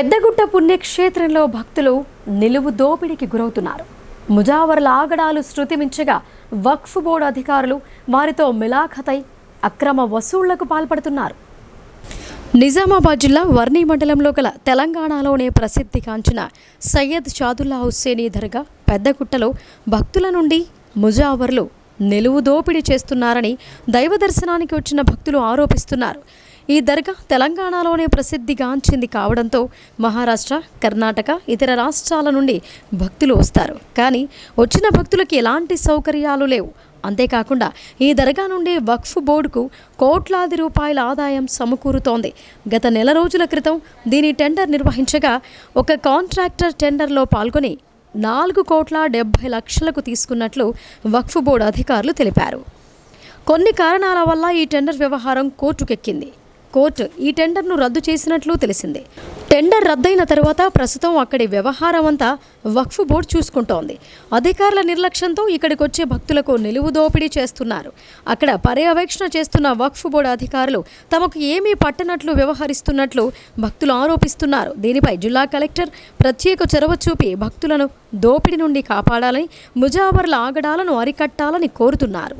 పెద్దగుట్ట పుణ్యక్షేత్రంలో భక్తులు నిలువు దోపిడీకి గురవుతున్నారు. ముజావరుల ఆగడాలు శృతిమించగా వక్ఫ్ బోర్డు అధికారులు వారితో మిలాఖతై అక్రమ వసూళ్ళకు పాల్పడుతున్నారు. నిజామాబాద్ జిల్లా వర్ణి మండలంలో గల తెలంగాణలోనే ప్రసిద్ధిగాంచిన సయ్యద్ షాదుల్లా హుస్సేనీ దర్గా పెద్దగుట్టలో భక్తుల నుండి ముజావర్లు నిలువు దోపిడీ చేస్తున్నారని దైవ దర్శనానికి వచ్చిన భక్తులు ఆరోపిస్తున్నారు. ఈ దర్గా తెలంగాణలోనే ప్రసిద్ధిగాంచింది కావడంతో మహారాష్ట్ర కర్ణాటక ఇతర రాష్ట్రాల నుండి భక్తులు వస్తారు. కానీ వచ్చిన భక్తులకి ఎలాంటి సౌకర్యాలు లేవు. అంతేకాకుండా ఈ దర్గా నుండి వక్ఫ్ బోర్డుకు కోట్లాది రూపాయల ఆదాయం సమకూరుతోంది. గత నెల రోజుల క్రితం దీని టెండర్ నిర్వహించగా ఒక కాంట్రాక్టర్ టెండర్లో పాల్గొని నాలుగు కోట్ల డెబ్బై లక్షలకు తీసుకున్నట్లు వక్ఫ్ బోర్డు అధికారులు తెలిపారు. కొన్ని కారణాల వల్ల ఈ టెండర్ వ్యవహారం కోర్టుకెక్కింది. కోర్టు ఈ టెండర్ను రద్దు చేసినట్లు తెలిసింది. టెండర్ రద్దయిన తర్వాత ప్రస్తుతం అక్కడి వ్యవహారం అంతా వక్ఫ్ బోర్డు చూసుకుంటోంది. అధికారుల నిర్లక్ష్యంతో ఇక్కడికి వచ్చే భక్తులకు నిలువు దోపిడీ చేస్తున్నారు. అక్కడ పర్యవేక్షణ చేస్తున్న వక్ఫ్ బోర్డు అధికారులు తమకు ఏమీ పట్టనట్లు వ్యవహరిస్తున్నట్లు భక్తులు ఆరోపిస్తున్నారు. దీనిపై జిల్లా కలెక్టర్ ప్రత్యేక చొరవ చూపి భక్తులను దోపిడీ నుండి కాపాడాలని ముజావర్ల ఆగడాలను అరికట్టాలని కోరుతున్నారు.